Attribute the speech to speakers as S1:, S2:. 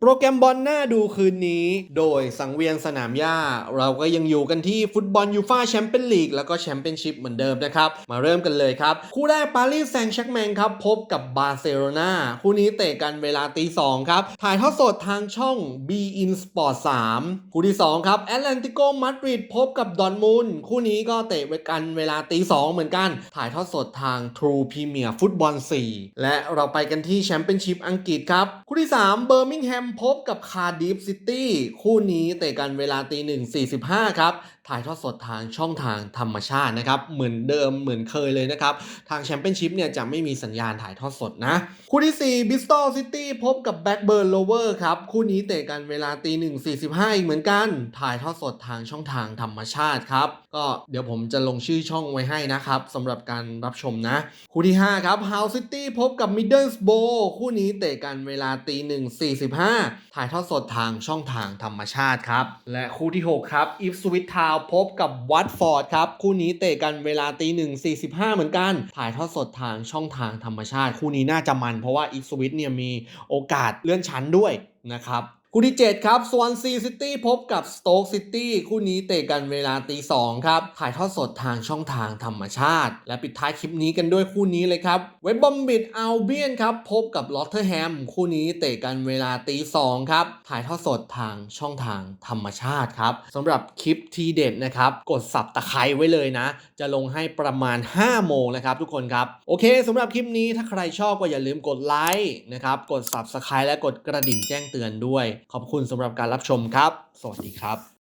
S1: โปรแกรมบอลหน้าดูคืนนี้ โดยสังเวียนสนามหญ้า เราก็ยังอยู่กันที่ฟุตบอลยูฟาแชมเปี้ยนลีกแล้วก็แชมเปี้ยนชิพเหมือนเดิมนะครับ มาเริ่มกันเลยครับ คู่แรกปารีสแซงต์แชร์กแมงครับ พบกับบาร์เซโลนาคู่นี้เตะกันเวลาตีสองครับ ถ่ายทอดสดทางช่อง B In Sport 3 คู่ที่ 2 ครับแอตเลนติโกมาดริดพบกับดอร์มุนคู่นี้ก็เตะกันเวลาตีสองเหมือนกัน ถ่ายทอดสดทาง True Premier Football 4 และเราไปกันที่แชมเปี้ยนชิพอังกฤษครับคู่ที่ 3 เบอร์มิงแฮมพบกับคาร์ดิฟซิตี้คู่นี้เตะกันเวลาตีหนึ่งสี่สิบห้าครับ ถ่ายทอดสดทางช่องทางธรรมชาตินะครับ เหมือนเดิมเหมือนเคยเลยนะครับ ทางแชมเปี้ยนชิพเนี่ยจะไม่มีสัญญาณถ่ายทอดสดนะ คู่ที่4 b ิสตอลซิตี้พบกับแบ็กเบิร์นโลเวอร์ครับ คู่นี้เตะกันเวลาตีหนึ่งสี่สิบห้าอีกเหมือนกัน ถ่ายทอดสดทางช่องทางธรรมชาติครับ ก็เดี๋ยวผมจะลงชื่อช่องไว้ให้นะครับสำหรับการรับชมนะ คู่ที่5ครับฮาวซิตี้พบกับมิดเดิลสโบคู่นี้เตะกันเวลาตีหนึ่งสี่สิบห้าถ่ายทอดสดทางช่องทางธรรมชาติครับ และคู่ที่ 6 ครับอิฟสวิตทาวพบกับวัตฟอร์ดครับ คู่นี้เตะกันเวลาตีหนึ่งสี่สิบห้าเหมือนกัน ถ่ายทอดสดทางช่องทางธรรมชาติ คู่นี้น่าจะมันเพราะว่าอิฟสวิตเนี่ยมีโอกาสเลื่อนชั้นด้วยนะครับ คู่ที่ 7 ครับสวอนซีซิตี้พบกับสโต๊กซิตี้คู่นี้เตะกันเวลาตีสองครับ ถ่ายทอดสดทางช่องทางธรรมชาติ และปิดท้ายคลิปนี้กันด้วยคู่นี้เลยครับ เวบบอมบิดอัลเบียนครับ พบกับลอตเทอร์แฮมคู่นี้เตะกันเวลาตีสองครับ ถ่ายทอดสดทางช่องทางธรรมชาติครับสำหรับคลิปทีเด็ดนะครับ กดสับตะไคร้ไว้เลยนะ จะลงให้ประมาณ 5 โมงนะครับทุกคนครับโอเคสำหรับคลิปนี้ถ้าใครชอบก็อย่าลืมกดไลค์นะครับกด Subscribe และกดกระดิ่งแจ้งเตือนด้วยขอบคุณสำหรับการรับชมครับ สวัสดีครับ